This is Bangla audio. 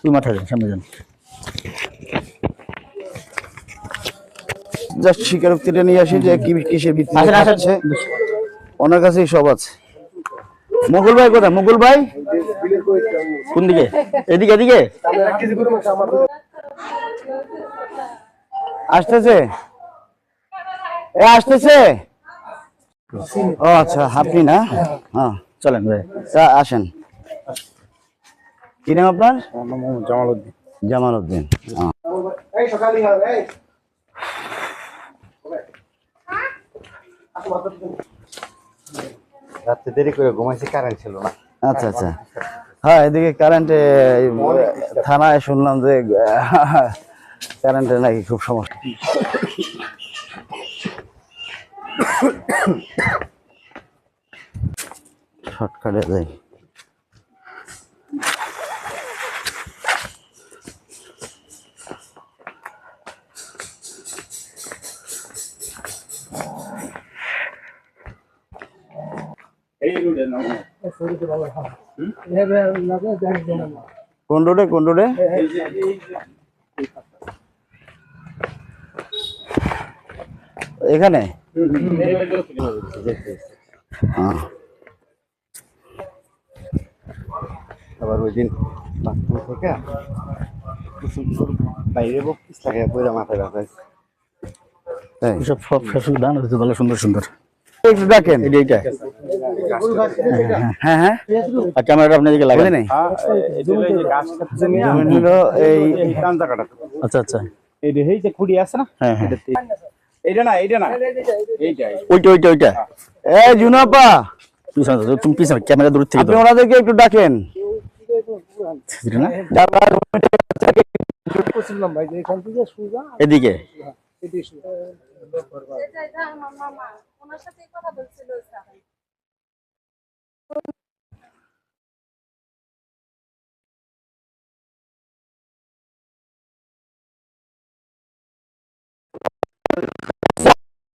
তুই মাথা যান সামনে যান। জাস্ট স্বীকারোক্তিটা নিয়ে আসি যে কি কিসের ভিত্তিতে আসেন ওনার কাছেই সব আছে। ভাই কোথায়? ভাই? কোন দিকে? এদিকে এদিকে? আসতেছে? এ আসতেছে? ও আচ্ছা আপনি না? হ্যাঁ। চলেন ভাই। আসেন। কি নাম আপনার? জামাল উদ্দিন। জামাল উদ্দিন হ্যাঁ। রাত্রে দেরি করে ঘুমাইছি কারেন্ট ছিল না। আচ্ছা আচ্ছা। হ্যাঁ এদিকে কারেন্টে থানায় শুনলাম যে কারেন্টে নাকি খুব সমস্যা। শর্টকাটে যাই। কোন রোডে কোন রোডে এখানে? হ্যাঁ। আবার ওই দিন বাথরুম থেকে বাইরে বকিস লাগে পয়লা মাথায় ব্যথা? সব সব দান ভালো সুন্দর সুন্দর। একটু ডাকেন এটি হ্যাঁ হ্যাঁ। আর ক্যামেরাটা নেই আহ, এটা হলো এই যে গাছ কাটছে নিয়ে জমিন হলো এই এই কান্দা কাটা। আচ্ছা আচ্ছা। এই যে এই যে খুঁড়ি আছে না হ্যাঁ হ্যাঁ। এইটা না এইটা না। এইটাই ওইটা ওইটা ওইটা। এ জুনাপা। পিছনে তুমি পিছনে ক্যামেরা দূর থেকে আপনি ওনাদেরকে একটু ডাকেন। এদিকে।